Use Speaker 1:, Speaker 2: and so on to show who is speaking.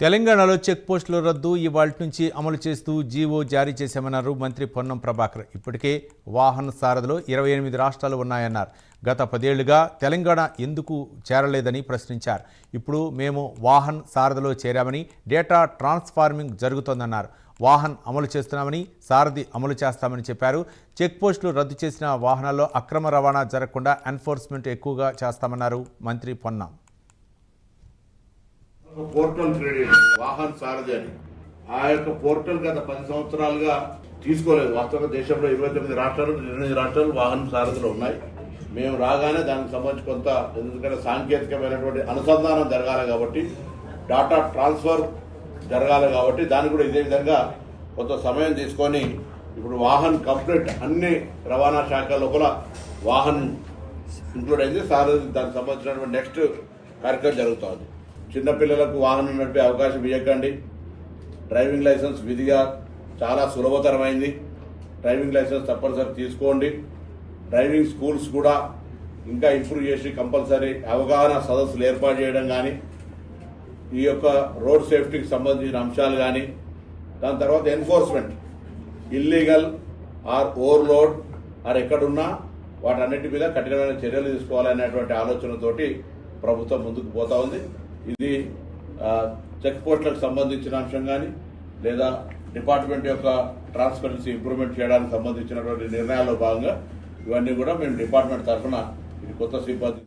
Speaker 1: తెలంగాణలో చెక్ పోస్టుల రద్దు ఇవాళ నుంచి అమలు చేస్తూ జీవో జారీ చేశామన్నారు మంత్రి పొన్నం ప్రభాకర్. ఇప్పటికే వాహన సారథిలో ఇరవై ఎనిమిది రాష్ట్రాలు ఉన్నాయన్నారు. గత పదేళ్ళుగా తెలంగాణ ఎందుకు చేరలేదని ప్రశ్నించారు. ఇప్పుడు మేము వాహన్ సారథిలో చేరామని డేటా ట్రాన్స్ఫార్మింగ్ జరుగుతోందన్నారు. వాహన్ అమలు చేస్తున్నామని సారథి అమలు చేస్తామని చెప్పారు. చెక్ పోస్టులు రద్దు చేసిన వాహనాల్లో అక్రమ రవాణా జరగకుండా ఎన్ఫోర్స్మెంట్ ఎక్కువగా చేస్తామన్నారు మంత్రి పొన్నం.
Speaker 2: ఒక పోర్టల్ క్రెడిట్ వాహన్ సారథి అని. ఆ యొక్క పోర్టల్ గత పది సంవత్సరాలుగా తీసుకోలేదు. వాస్తవంగా దేశంలో ఇరవై తొమ్మిది రాష్ట్రాలు ఎనిమిది రాష్ట్రాలు వాహన సారథులు ఉన్నాయి. మేము రాగానే దానికి సంబంధించి కొంత ఎందుకంటే సాంకేతికమైనటువంటి అనుసంధానం జరగాలి కాబట్టి డాటా ట్రాన్స్ఫర్ జరగాలి కాబట్టి దాన్ని కూడా ఇదే విధంగా కొంత సమయం తీసుకొని ఇప్పుడు వాహన్ కంప్లీట్ అన్ని రవాణా శాఖ లోపల వాహన్ ఇంక్లూడ్ అయింది. సారథి దానికి సంబంధించినటువంటి నెక్స్ట్ కార్యక్రమం జరుగుతుంది. చిన్నపిల్లలకు వాహనం నడిపే అవకాశం ఇవ్వకండి డ్రైవింగ్ లైసెన్స్ విధిగా చాలా సులభతరమైంది. డ్రైవింగ్ లైసెన్స్ తప్పనిసరి తీసుకోండి. డ్రైవింగ్ స్కూల్స్ కూడా ఇంకా ఇంప్రూవ్ చేసి కంపల్సరీ అవగాహన సదస్సులు ఏర్పాటు చేయడం కానీ ఈ యొక్క రోడ్ సేఫ్టీకి సంబంధించిన అంశాలు కానీ దాని తర్వాత enforcement. Illegal or overload or ఎక్కడున్నా వాటన్నిటి మీద కఠినమైన చర్యలు తీసుకోవాలనేటువంటి ఆలోచనతోటి ప్రభుత్వం ముందుకు పోతా ఉంది. ఇది చెక్ పోస్టులకు సంబంధించిన అంశం కానీ లేదా డిపార్ట్మెంట్ యొక్క ట్రాన్స్పరెన్సీ ఇంప్రూవ్మెంట్ చేయడానికి సంబంధించినటువంటి నిర్ణయాల్లో భాగంగా ఇవన్నీ కూడా మేము డిపార్ట్మెంట్ తరఫున ఇది కొత్త సిబ్బంది